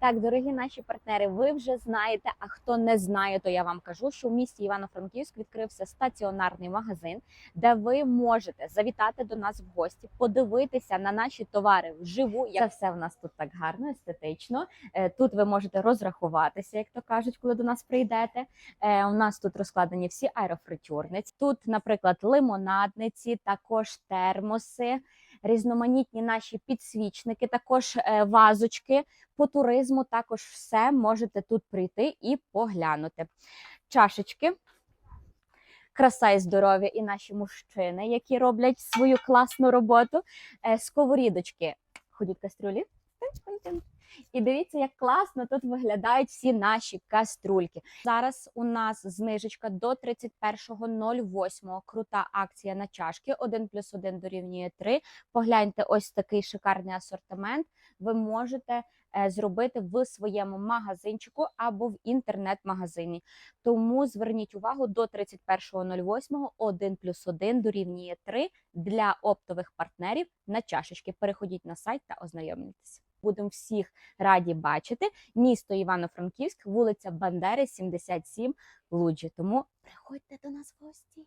Так, дорогі наші партнери, ви вже знаєте. А хто не знає, то я вам кажу, що в місті Івано-Франківськ відкрився стаціонарний магазин, де ви можете завітати до нас в гості, подивитися на наші товари вживу. Це все в нас тут так гарно, естетично. Е, Тут ви можете розрахуватися, як то кажуть, коли до нас прийдете. Е, У нас тут розкладені всі аерофритюрниці. Тут, наприклад, лимонадниці, також термоси, різноманітні наші підсвічники, також е, вазочки. По туризму також все можете тут прийти і поглянути. Чашечки. Краса і здоров'я і наші мужчини, які роблять свою класну роботу. Е, Сковорідочки. Ходіть кастрюлі. І дивіться, як класно тут виглядають всі наші каструльки. Зараз у нас знижечка до 31.08. Крута акція на чашки. 1 плюс 1 дорівнює 3. Погляньте, ось такий шикарний асортимент. Ви можете е, зробити в своєму магазинчику або в інтернет-магазині. Тому зверніть увагу до 31.08. 1 плюс 1 дорівнює 3 для оптових партнерів на чашечки. Переходіть на сайт та ознайомлюйтесь. Будемо всіх раді бачити. Місто Івано-Франківськ, вулиця Бандери, 77, Луджі. Тому приходьте до нас в гості.